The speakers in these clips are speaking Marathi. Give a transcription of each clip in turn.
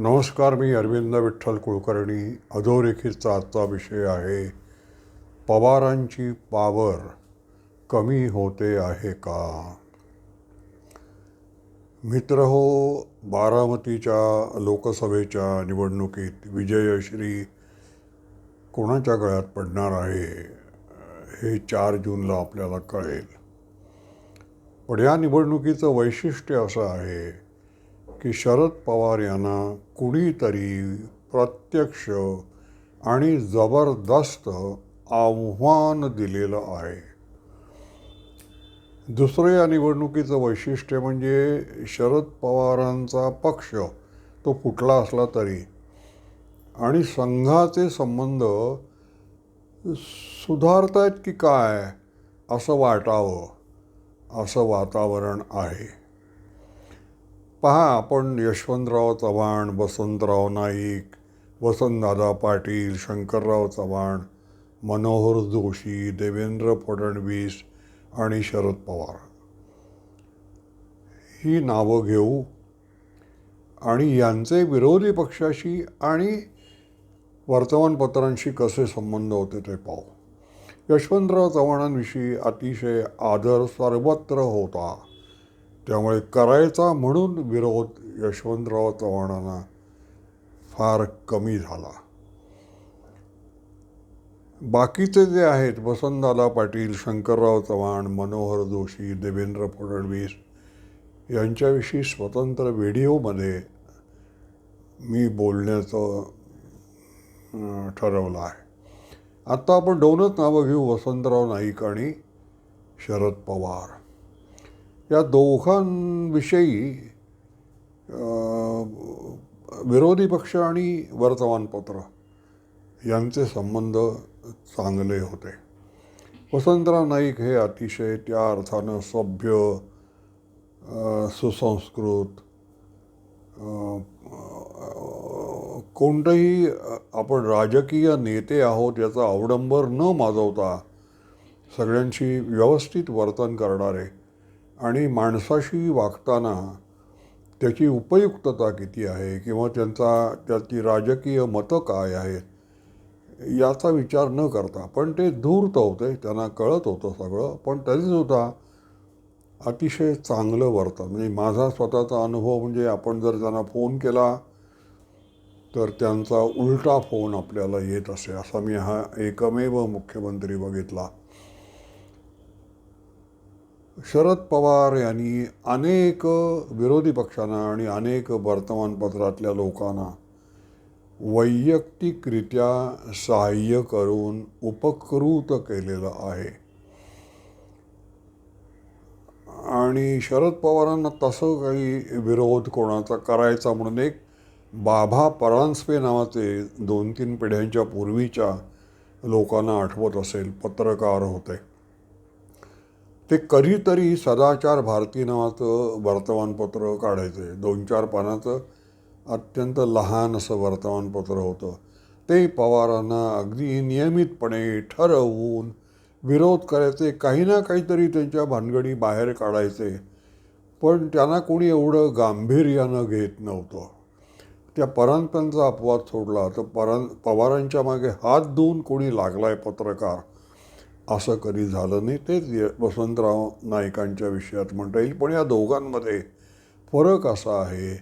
नमस्कार मी अरविंद विठ्ठल कुलकर्णी. अधोरेखितचा आजचा विषय आहे पवारांची पावर कमी होते आहे का? मित्र हो बारामतीच्या लोकसभेच्या निवडणुकीत विजयश्री कोणाच्या गळ्यात पडणार आहे हे चार जूनला आपल्याला कळेल. पण या निवडणुकीचं वैशिष्ट्य असं आहे की शरद पवार यांना कुणीतरी प्रत्यक्ष आणि जबरदस्त आव्हान दिलेलं आहे. दुसरं या निवडणुकीचं वैशिष्ट्य म्हणजे शरद पवारांचा पक्ष तो कुठला असला तरी आणि संघाचे संबंध सुधारतायत की काय असं वाटावं असं वातावरण आहे. पहा आपण यशवंतराव चव्हाण वसंतराव नाईक वसंतदादा पाटील शंकरराव चव्हाण मनोहर जोशी देवेंद्र फडणवीस आणि शरद पवार. ही नावं घेऊ आणि यांचे विरोधी पक्षाशी आणि वर्तमानपत्रांशी कसे संबंध होते ते पाहू. यशवंतराव चव्हाणांविषयी अतिशय आदर सर्वत्र होता. त्यामुळे करायचा म्हणून विरोध यशवंतराव चव्हाणांना फार कमी झाला. बाकीचे जे आहेत वसंतदादा पाटील शंकरराव चव्हाण मनोहर जोशी देवेंद्र फडणवीस यांच्याविषयी स्वतंत्र व्हिडिओमध्ये मी बोलण्याचं ठरवलं आहे. आत्ता आपण दोनच नावं घेऊ वसंतराव नाईक आणि शरद पवार. या दोघांविषयी विरोधी पक्ष आणि वर्तमानपत्र यांचे संबंध चांगले होते. वसंतराव नाईक हे अतिशय त्या अर्थानं सभ्य सुसंस्कृत कोणतंही आपण राजकीय नेते आहोत याचा अवडंबर न माजवता सगळ्यांशी व्यवस्थित वर्तन करणारे आणि माणसाशी वागताना त्याची उपयुक्तता किती आहे किंवा त्यांचा त्याची राजकीय मतं काय आहेत याचा विचार न करता पण ते धूर्त होते त्यांना कळत होतं सगळं पण तरीसुद्धा अतिशय चांगलं वर्तन. म्हणजे माझा स्वतःचा अनुभव म्हणजे आपण जर त्यांना फोन केला तर त्यांचा उलटा फोन आपल्याला येत असे असा मी हा एकमेव मुख्यमंत्री बघितला. शरद पवार यांनी अनेक विरोधी पक्षांना आणि अनेक वर्तमानपत्रातल्या लोकांना वैयक्तिकरित्या सहाय्य करून उपकृत केलेलं आहे. आणि शरद पवारांना तसं काही विरोध कोणाचा करायचा म्हणून एक बाभा परांजपे नावाचे दोन तीन पिढ्यांच्या पूर्वीच्या लोकांना आठवत असेल पत्रकार होते. ते कधीतरी सदाचार भारती नावाचं वर्तमानपत्र काढायचे. दोन चार पानाचं अत्यंत लहान असं वर्तमानपत्र होतं. ते पवारांना अगदी नियमितपणे ठरवून विरोध करायचे. काही ना काहीतरी त्यांच्या भानगडी बाहेर काढायचे. पण त्यांना कोणी एवढं गांभीर्यानं घेत नव्हतं. त्या परांतांचा अपवाद सोडला. तर परां पवारांच्या मागे हात धुवून कोणी लागलाय पत्रकार? असं कधी झालं नाही तेच वसंतराव नाईकांच्या विषयात म्हणता येईल. पण या दोघांमध्ये फरक असा आहे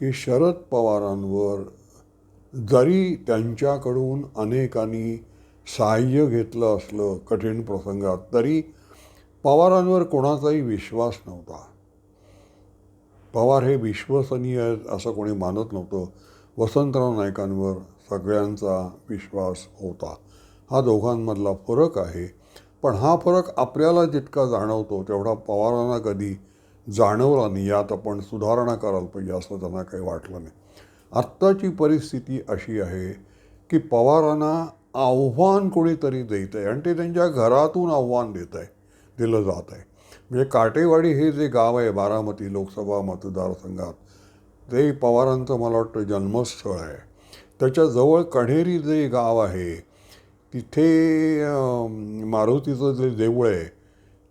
की शरद पवारांवर जरी त्यांच्याकडून अनेकांनी सहाय्य घेतलं असलं कठीण प्रसंगात तरी पवारांवर कोणाचाही विश्वास नव्हता. पवार हे विश्वसनीय आहेत असं कोणी मानत नव्हतं. वसंतराव नायकांवर सगळ्यांचा विश्वास होता. हा दोघांमधला फरक आहे. पण हा फरक आपल्याला जितका जाणवतो तेवढा पवारांना कधी जाणवला नाही. यात आपण सुधारणा करायला पाहिजे असं त्यांना काही वाटलं नाही. आत्ताची परिस्थिती अशी आहे की पवारांना आव्हान कोणीतरी देत आहे आणि ते त्यांच्या घरातून आव्हान देत आहे दिलं जात आहे म्हणजे काटेवाडी हे जे गाव आहे बारामती लोकसभा मतदारसंघात ते पवारांचं मला वाटतं जन्मस्थळ आहे. त्याच्याजवळ कण्हेरी जे गाव आहे तिथे मारुतीचं जे देऊळ आहे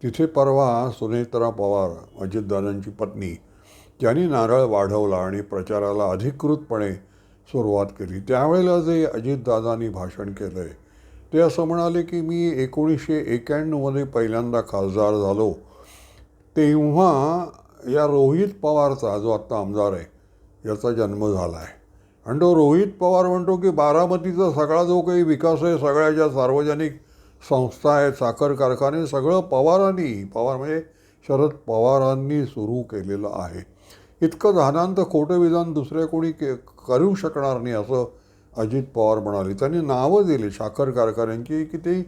तिथे परवा सुनेत्रा पवार अजितदादांची पत्नी त्यांनी नारळ वाढवला आणि प्रचाराला अधिकृतपणे सुरुवात केली. त्यावेळेला जे अजितदादांनी भाषण केलं आहे ते असं म्हणाले की मी एकोणीसशे एक्याण्णवमध्ये पहिल्यांदा खासदार झालो. तेव्हा या रोहित पवारचा जो आत्ता आमदार आहे याचा जन्म झाला आहे आणि तो रोहित पवार म्हणतो की बारामतीचा सगळा जो काही विकास आहे सगळ्या ज्या सार्वजनिक संस्था आहेत साखर कारखाने सगळं पवारांनी पवार म्हणजे शरद पवारांनी सुरू केलेलं आहे. इतकं धानांत खोटं विधान दुसऱ्या कोणी के करू शकणार नाही असं अजित पवार म्हणाले. त्यांनी नावं दिली साखर कारखान्यांची की ते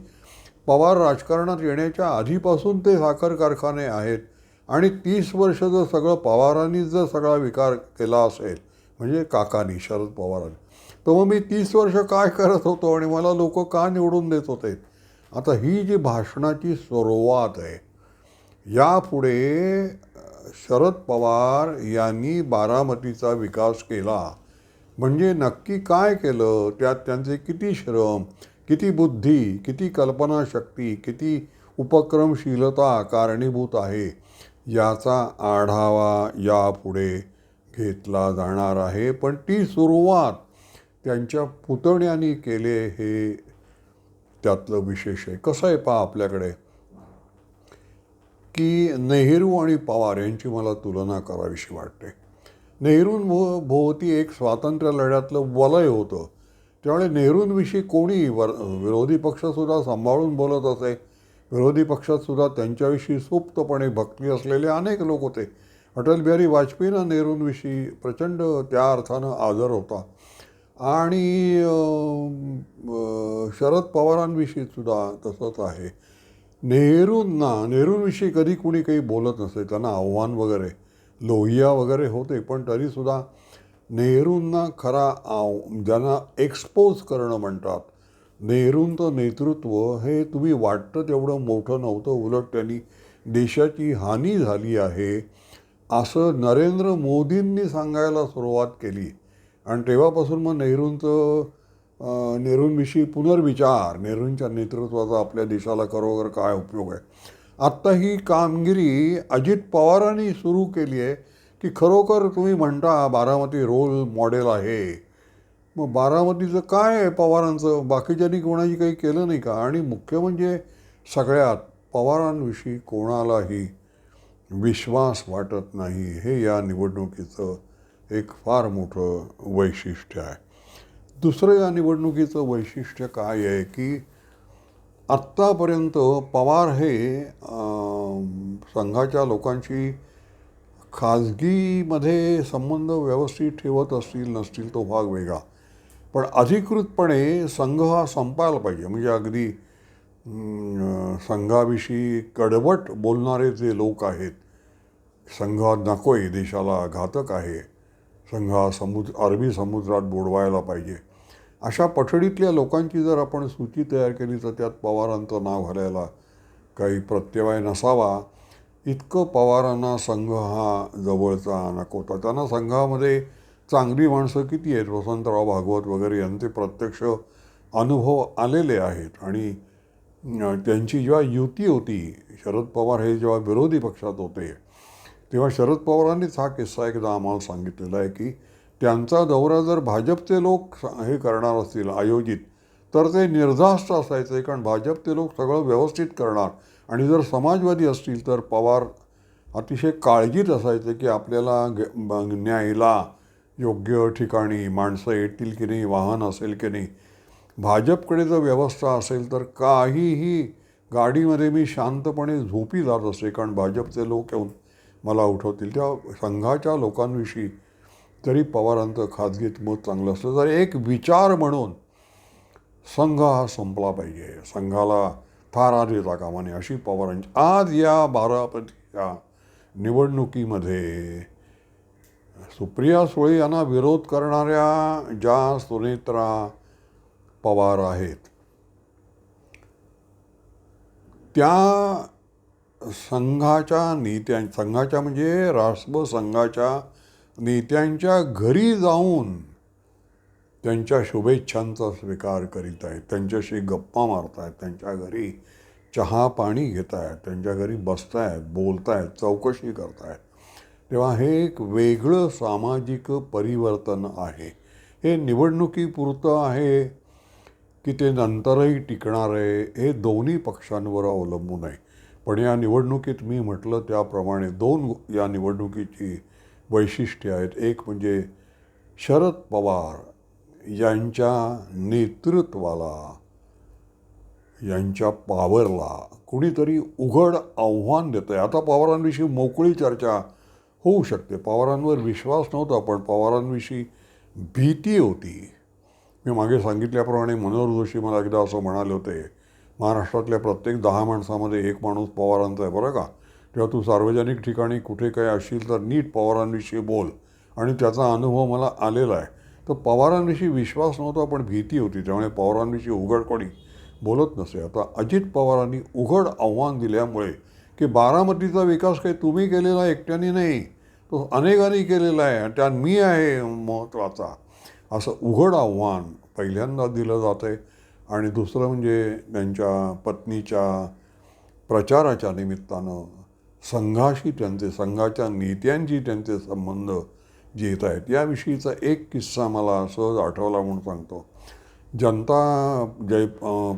पवार राजकारणात येण्याच्या आधीपासून ते साखर कारखाने आहेत आणि तीस वर्ष जर सगळं पवारांनीच जर सगळा विकार केला असेल म्हणजे काकानी शरद पवारांनी. तर मग मी तीस वर्ष काय करत होतो आणि मला लोक का निवडून देत होते? आता ही जी भाषणाची सुरुवात आहे यापुढे शरद पवार यांनी बारामतीचा विकास केला. म्हणजे नक्की काय केलं? त्यात त्यांचे किती श्रम किती बुद्धी किती कल्पनाशक्ती किती उपक्रमशीलता कारणीभूत आहे? याचा आढावा यापुढे घेतला जाणार आहे. पण ती सुरुवात त्यांच्या पुतण्यानी केले हे त्यातलं विशेष आहे. कसं आहे पहा आपल्याकडे? की नेहरू आणि पवार यांची मला तुलना करावीशी वाटते. नेहरूंभो भोवती एक स्वातंत्र्य लढ्यातलं वलय होतं. त्यामुळे नेहरूंविषयी कोणी वर विरोधी पक्षसुद्धा सांभाळून बोलत असे. विरोधी पक्षातसुद्धा त्यांच्याविषयी सुप्तपणे भक्ती असलेले अनेक लोक होते. अटल बिहारी वाजपेयींना नेहरूंविषयी प्रचंड त्या अर्थानं आदर होता. आणि शरद पवारांविषयी सुद्धा तसंच आहे. नेहरूंना नेहरूंविषयी कधी कुणी काही बोलत नसे त्यांना आव्हान वगैरे लोहिया वगैरे होते पण तरीसुद्धा नेहरूंना खरा आव ज्यांना एक्सपोज करणं म्हणतात नेहरूंचं नेतृत्व हे तुम्ही वाटतं तेवढं मोठं नव्हतं उलट त्यांनी देशाची हानी झाली आहे. असं नरेंद्र मोदींनी सांगायला सुरुवात केली. आणि तेव्हापासून मग नेहरूंचं नेहरूंविषयी पुनर्विचार नेहरूंच्या नेतृत्वाचा आपल्या देशाला खरोखर काय उपयोग आहे? आत्ता ही कामगिरी अजित पवारांनी सुरू केली आहे की खरोखर तुम्ही म्हणता बारामती रोल मॉडेल आहे. मग बारामतीचं काय आहे पवारांचं? बाकीच्यांनी कोणाची काही केलं नाही का? आणि मुख्य म्हणजे सगळ्यात पवारांविषयी कोणालाही विश्वास वाटत नाही हे या निवडणुकीचं एक फार मोठं वैशिष्ट्य आहे. दुसरं या निवडणुकीचं वैशिष्ट्य काय आहे की आत्तापर्यंत पवार हे संघाच्या लोकांशी खाजगीमध्ये संबंध व्यवस्थित ठेवत असतील नसतील तो भाग वेगळा. पण अधिकृतपणे संघ हा संपायला पाहिजे. म्हणजे अगदी संघाविषयी कडवट बोलणारे जे लोक आहेत संघ नको आहे देशाला घातक आहे. संघ हा समुद्र अरबी समुद्रात बुडवायला पाहिजे. अशा पठडीतल्या लोकांची जर आपण सूची तयार केली तर त्यात पवारांचं नाव घालायला काही प्रत्यवाय नसावा. इतकं पवारांना संघ हा जवळचा नको होता त्यांना संघामध्ये चांगली माणसं किती आहेत? वसंतराव भागवत वगैरे यांचे प्रत्यक्ष अनुभव आलेले आहेत. आणि त्यांची जेव्हा युती होती शरद पवार हे जेव्हा विरोधी पक्षात होते तेव्हा शरद पवारांनीच हा किस्सा एकदा आम्हाला सांगितलेला आहे की त्यांचा दौरा जर भाजपचे लोक हे करणार असतील आयोजित तर ते निर्धास्त असायचे कारण भाजपचे लोक सगळं व्यवस्थित करणार. आणि जर समाजवादी असतील तर पवार अतिशय काळजीत असायचे की आपल्याला ब- न्यायला योग्य ठिकाणी माणसं येतील की नाही वाहन असेल की नाही भाजपकडे जर व्यवस्था असेल तर काहीही गाडीमध्ये मी शांतपणे झोपी जात असते कारण भाजपचे लोक येऊन मला उठवतील. त्या संघाच्या लोकांविषयी तरी पवारांचं खाजगीत मत चांगलं असलं तर एक विचार म्हणून संघ हा संपला पाहिजे. संघाला थारा देता कामाने अशी पवारांची. आज या बारापतीच्या निवडणुकीमध्ये सुप्रिया सुळे यांना विरोध करणाऱ्या ज्या सुनेत्रा पवार आहेत. त्या संघाच्या नेत्या संघाच्या म्हणजे राष्ट्र संघाच्या नेत्यांच्या घरी जाऊन त्यांच्या शुभेच्छांचा स्वीकार करीत आहेत. त्यांच्याशी गप्पा मारत आहेत. त्यांच्या घरी चहा पाणी घेत आहेत. त्यांच्या घरी बसत आहेत बोलत आहेत चौकशी करत आहेत. तेव्हा हे एक वेगळं सामाजिक परिवर्तन आहे. हे निवडणुकीपुरतं आहे. की ते नंतरही टिकणार आहे हे दोन्ही पक्षांवर अवलंबून आहे. पण या निवडणुकीत मी म्हटलं त्याप्रमाणे दोन या निवडणुकीची वैशिष्ट्ये आहेत. एक म्हणजे शरद पवार यांच्या नेतृत्वाला यांच्या पावरला कुणीतरी उघड आव्हान देतं आहे. आता पवारांविषयी मोकळी चर्चा होऊ शकते. पवारांवर विश्वास नव्हता पण पवारांविषयी भीती होती. मी मागे सांगितल्याप्रमाणे मनोहर जोशी मला एकदा असं म्हणाले होते महाराष्ट्रातल्या प्रत्येक दहा माणसामध्ये एक माणूस पवारांचा आहे बरं का? तेव्हा तू सार्वजनिक ठिकाणी कुठे काही असशील तर नीट पवारांविषयी बोल. आणि त्याचा अनुभव मला आलेला आहे. तर पवारांविषयी विश्वास नव्हता पण भीती होती. त्यामुळे पवारांविषयी उघड कोणी बोलत नसे. आता अजित पवारांनी उघड आव्हान दिल्यामुळे की बारामतीचा विकास काही तुम्ही केलेला एकट्याने नाही तो अनेकांनी केलेला आहे. आणि त्यात मी आहे महत्त्वाचा असं उघड आव्हान पहिल्यांदा दिलं जातं आहे आणि दुसरं म्हणजे त्यांच्या पत्नीच्या प्रचाराच्या निमित्तानं संघाशी त्यांचे संघाच्या नेत्यांशी त्यांचे संबंध जे येत आहेत याविषयीचा एक किस्सा मला सहज आठवला म्हणून सांगतो. जनता जय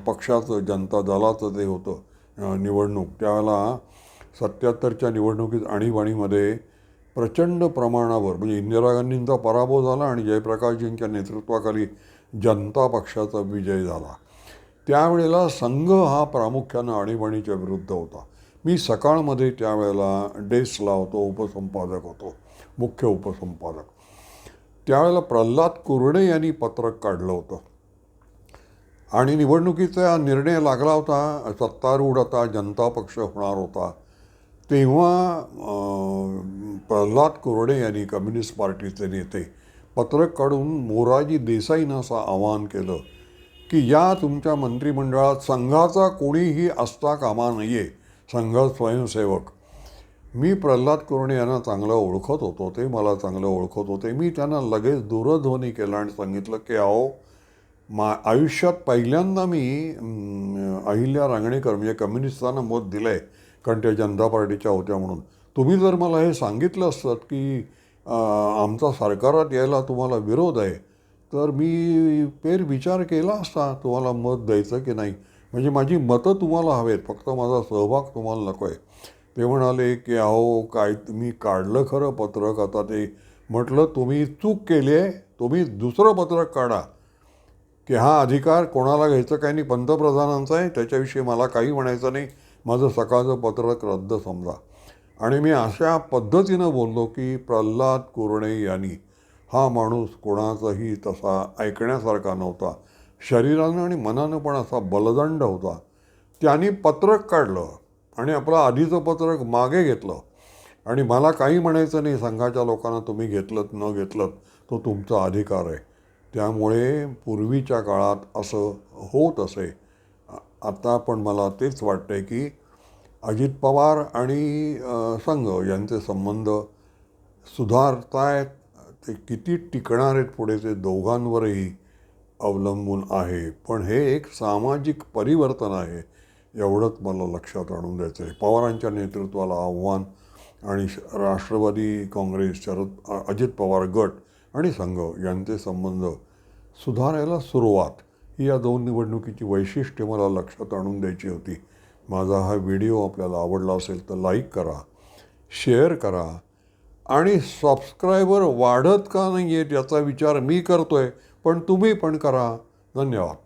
पक्षाचं जनता दलाचं ते होतं निवडणूक त्यावेळेला सत्याहत्तरच्या निवडणुकीत आणीबाणीमध्ये प्रचंड प्रमाणावर म्हणजे इंदिरा गांधींचा पराभव झाला आणि जयप्रकाशजींच्या नेतृत्वाखाली जनता पक्षाचा विजय झाला. त्यावेळेला संघ हा प्रामुख्यानं आणीबाणीच्या विरुद्ध होता. मी सकाळमध्ये त्यावेळेला डेस्कला होतो उपसंपादक होतो मुख्य उपसंपादक. त्यावेळेला प्रल्हाद कुरडे यांनी पत्रक काढलं होतं. आणि निवडणुकीचा निर्णय लागला होता सत्तारूढ आता जनता पक्ष होणार होता तेव्हा प्रल्हाद कोरडे यांनी कम्युनिस्ट पार्टीचे नेते पत्रक काढून मोराजी देसाईनं असं आवाहन केलं की या तुमच्या मंत्रिमंडळात संघाचा कोणीही असता कामा नये संघ स्वयंसेवक. मी प्रल्हाद कुरणे यांना चांगलं ओळखत होतो ते मला चांगलं ओळखत होते. मी त्यांना लगेच दूरध्वनी केला आणि सांगितलं की अहो मा आयुष्यात पहिल्यांदा मी अहिल्या रांगणेकर म्हणजे कम्युनिस्टांना मत दिलं आहे कारण त्या जनता पार्टीच्या होत्या म्हणून. तुम्ही जर मला हे सांगितलं असतं की आमचा सरकारात यायला तुम्हाला विरोध आहे तर मी पेर विचार केला असता तुम्हाला मत द्यायचं की नाही? म्हणजे माझी मतं तुम्हाला हवेत फक्त माझा सहभाग तुम्हाला नको आहे ते म्हणाले की अहो काय तुम्ही काढलं खरं पत्रक आता ते? म्हटलं तुम्ही चूक केली आहे तुम्ही दुसरं पत्रक काढा. की हा अधिकार कोणाला घ्यायचं काही नाही पंतप्रधानांचा आहे त्याच्याविषयी मला काही म्हणायचं नाही. माझं सकाळचं पत्रक रद्द समजा. आणि मी अशा पद्धतीनं बोललो की प्रल्हाद कुरणे यांनी हा माणूस कोणाचाही तसा ऐकण्यासारखा नव्हता. शरीरानं आणि मनानं पण असा बलदंड होता. त्यांनी पत्रक काढलं आणि आपलं आधीचं पत्रक मागे घेतलं. आणि मला काही म्हणायचं नाही संघाच्या लोकांना तुम्ही घेतलं न घेतलं तो तुमचा अधिकार आहे. त्यामुळे पूर्वीच्या काळात असं होत असे. आता पण मला तेच वाटतंय की अजित पवार आणि संघ यांचे संबंध सुधारतायत ते किती टिकणार आहेत पुढे ते दोघांवरही अवलंबून आहे. पण हे एक सामाजिक परिवर्तन आहे एवढंच मला लक्षात आणून द्यायचं आहे पवारांच्या नेतृत्वाला आव्हान आणि श- राष्ट्रवादी काँग्रेस शरद अजित पवार गट आणि संघ यांचे संबंध सुधारायला सुरुवात ही या दोन निवडणुकीची वैशिष्ट्य मला लक्षात आणून द्यायची होती. माझा हा व्हिडिओ आपल्याला आवडला असेल तर लाईक करा शेअर करा आणि सबस्क्रायबर वाढत का नाही आहेत याचा विचार मी करतो आहे पण तुम्ही पण करा. धन्यवाद.